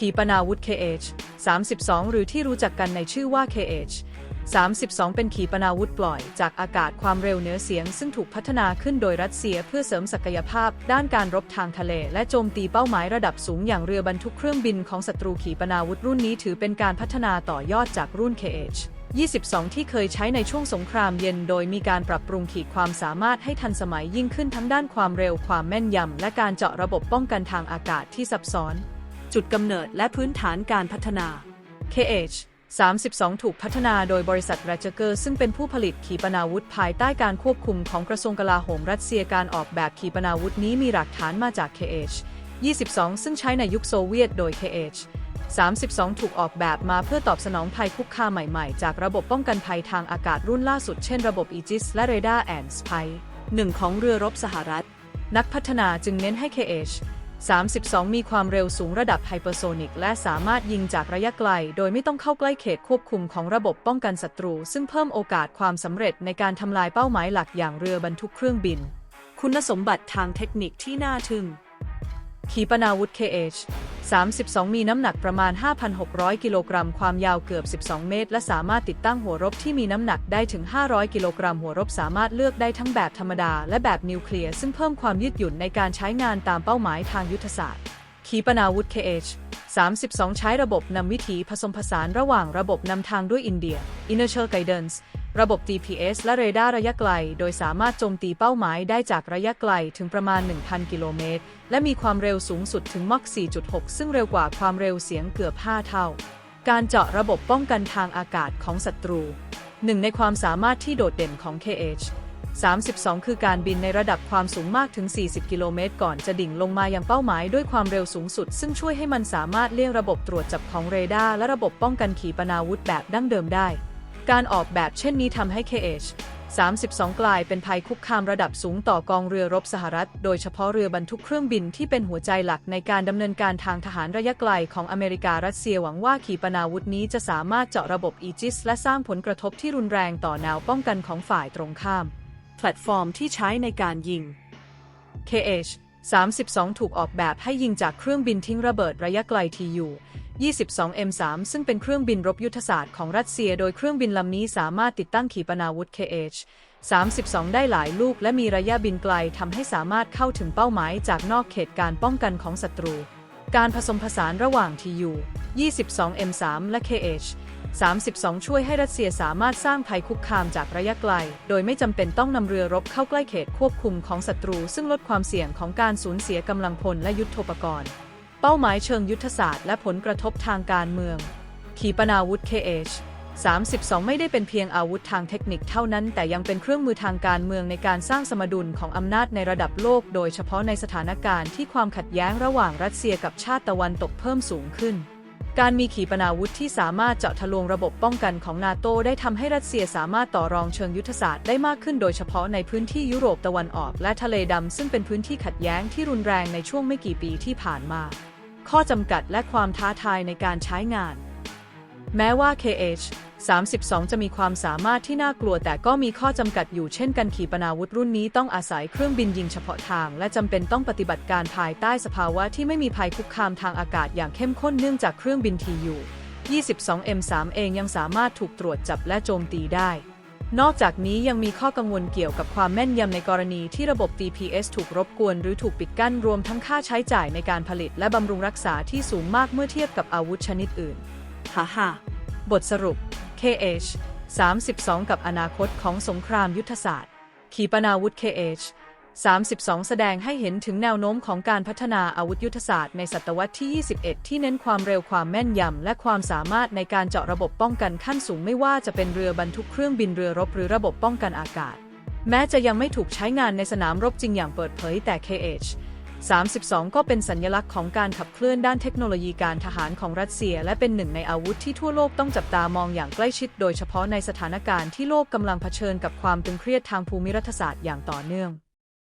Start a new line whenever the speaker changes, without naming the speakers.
ขีปนาวุธ KH 32 หรือที่รู้จักกันในชื่อว่า KH 32 เป็นขีปนาวุธปล่อยจากอากาศความเร็วเหนือเสียง ซึ่งถูกพัฒนาขึ้นโดยรัสเซียเพื่อเสริมศักยภาพ ด้านการรบทางทะเล และโจมตีเป้าหมายระดับสูงอย่างเรือบรรทุกเครื่องบินของศัตรูขีปนาวุธรุ่นนี้ถือเป็นการพัฒนาต่อยอดจากรุ่น KH 22 ที่เคยใช้ในช่วงสงครามเย็นโดยมีการปรับปรุงขีดความสามารถให้ทันสมัยยิ่งขึ้นทั้งด้านความเร็วความแม่นยำ และการเจาะระบบป้องกันทางอากาศที่ซับซ้อน จุดกำเนิดและพื้นฐานการพัฒนา KH 32 ถูกพัฒนาโดยบริษัท r a j e r ซึ่งเป็นผู้ผลิตขีปนาวุธภายใต้การควบคุมของกระทรวงกลาโหมรัสเซียการออกแบบขีปนาวุธนี้มีหลักฐานมาจาก KH 22 ซึ่งใช้ในยุคโซเวียตโดย KH 32 ถูกออกแบบมาเพื่อตอบสนองภัยคุกคามใหม่ๆ จากระบบป้องกันภัยทางอากาศรุ่นล่าสุดเช่นระบบ Aegis และ Radar and Spy หนึ่งของเรือรบสหรัฐ นักพัฒนาจึงเน้นให้ KH 32 มีความเร็วสูงระดับไฮเปอร์โซนิกและสามารถยิงจากระยะไกล โดยไม่ต้องเข้าใกล้เขตควบคุมของระบบป้องกันศัตรู ซึ่งเพิ่มโอกาสความสำเร็จในการทำลายเป้าหมายหลักอย่างเรือบรรทุกเครื่องบิน คุณสมบัติทางเทคนิคที่น่าทึ่ง ขีปนาวุธ KH 32 มีน้ำหนักประมาณ 5,600 กิโลกรัม ความยาวเกือบ 12 เมตร และสามารถติดตั้งหัวรบที่มีน้ำหนักได้ถึง 500 กิโลกรัม หัวรบสามารถเลือกได้ทั้งแบบธรรมดา และแบบนิวเคลียร์ ซึ่งเพิ่มความยืดหยุ่นในการใช้งานตามเป้าหมายทางยุทธศาสตร์ ขีปนาวุธ KH 32 ใช้ระบบนำวิถีผสมผสานระหว่างระบบนำทางด้วยอินเดีย Inertial Guidance ระบบ GPS และเรดาร์ระยะไกล โดยสามารถโจมตีเป้าหมายได้จากระยะไกลถึงประมาณ 1,000 กิโลเมตร และมีความเร็วสูงสุดถึงมอก 4.6 ซึ่งเร็วกว่าความเร็วเสียงเกือบ 5 เท่า การเจาะระบบป้องกันทางอากาศของศัตรู หนึ่งในความสามารถที่โดดเด่นของ KH 32 คือการบินในระดับความสูงมากถึง 40 กิโลเมตร ก่อนจะดิ่งลงมายังเป้าหมายด้วยความเร็วสูงสุด ซึ่งช่วยให้มันสามารถเลี่ยงระบบตรวจจับของเรดาร์และระบบป้องกันขีปนาวุธแบบดั้งเดิมได้ การออกแบบเช่นนี้ทำให้ KH 32 กลายเป็นภัยคุกคามระดับสูงต่อกองเรือรบสหรัฐ โดยเฉพาะเรือบรรทุกเครื่องบินที่เป็นหัวใจหลักในการดำเนินการทางทหารระยะไกลของอเมริการัสเซียหวังว่าขีปนาวุธนี้จะสามารถเจาะระบบอีจิส และสร้างผลกระทบที่รุนแรงต่อแนวป้องกันของฝ่ายตรงข้าม แพลตฟอร์มที่ใช้ในการยิง KH 32 ถูกออกแบบให้ยิงจากเครื่องบินทิ้งระเบิดระยะไกล TU 22 M3 ซึ่งเป็นเครื่องบินรบยุทธศาสตร์ของรัสเซีย โดยเครื่องบินลำนี้สามารถติดตั้งขีปนาวุธ KH 32 ได้หลายลูกและมีระยะบินไกลทำให้สามารถเข้าถึงเป้าหมายจากนอกเขตการป้องกันของศัตรู การผสมผสานระหว่าง TU 22 M3 และ KH 32 ช่วยให้รัสเซียสามารถสร้างภัยคุกคามจากระยะไกล โดยไม่จำเป็นต้องนำเรือรบเข้าใกล้เขตควบคุมของศัตรู ซึ่งลดความเสี่ยงของการสูญเสียกำลังพลและยุทโธปกรณ์ เป้าหมายเชิงยุทธศาสตร์และผลกระทบทางการเมือง ขีปนาวุธ KH 32 ไม่ได้เป็นเพียงอาวุธทางเทคนิคเท่านั้น แต่ยังเป็นเครื่องมือทางการเมืองในการสร้างสมดุลของอำนาจในระดับโลก โดยเฉพาะในสถานการณ์ที่ความขัดแย้งระหว่างรัสเซียกับชาติตะวันตกเพิ่มสูงขึ้น การมีขีปนาวุธที่สามารถเจาะทะลวงระบบป้องกันของนาโตได้ทำให้รัสเซียสามารถต่อรองเชิงยุทธศาสตร์ได้มากขึ้น โดยเฉพาะในพื้นที่ยุโรปตะวันออก และทะเลดำซึ่งเป็นพื้นที่ขัดแย้งที่รุนแรงในช่วงไม่กี่ปีที่ผ่านมา ข้อจำกัดและความท้าทายในการใช้งาน แม้ว่า KH 32 จะมีความสามารถที่น่ากลัวแต่ก็มีข้อจำกัดอยู่เช่นกันขีปนาวุธรุ่นนี้ต้องอาศัยเครื่องบินยิงเฉพาะทาง และจำเป็นต้องปฏิบัติการภายใต้สภาวะที่ไม่มีภัยคุกคามทางอากาศอย่างเข้มข้นเนื่องจากเครื่องบิน TU 22 M3 เองยังสามารถถูกตรวจจับและโจมตีได้ นอกจากนี้ยังมีข้อกังวลเกี่ยวกับความแม่นยำในกรณีที่ระบบ TPS ถูกรบกวนหรือถูกปิดกั้นรวมทั้งค่าใช้จ่ายในการผลิตและบำรุงรักษาที่สูงมากเมื่อเทียบกับอาวุธชนิดอื่นฮ่าฮ่าบทสรุป KH 32 กับอนาคตของสงครามยุทธศาสตร์ ขีปนาวุธ KH 32 แสดงให้เห็นถึงแนวโน้มของการพัฒนาอาวุธยุทธศาสตร์ในศตวรรษที่ 21 ที่เน้นความเร็วความแม่นยำ และความสามารถในการเจาะระบบป้องกันขั้นสูงไม่ว่าจะเป็นเรือบรรทุกเครื่องบินเรือรบหรือระบบป้องกันอากาศ แม้จะยังไม่ถูกใช้งานในสนามรบจริงอย่างเปิดเผยแต่ KH 32 ก็เป็นสัญลักษณ์ของการขับเคลื่อนด้านเทคโนโลยีการทหารของรัสเซีย และเป็นหนึ่งในอาวุธที่ทั่วโลกต้องจับตามองอย่างใกล้ชิด โดยเฉพาะในสถานการณ์ที่โลกกำลังเผชิญกับความตึงเครียดทางภูมิรัฐศาสตร์อย่างต่อเนื่อง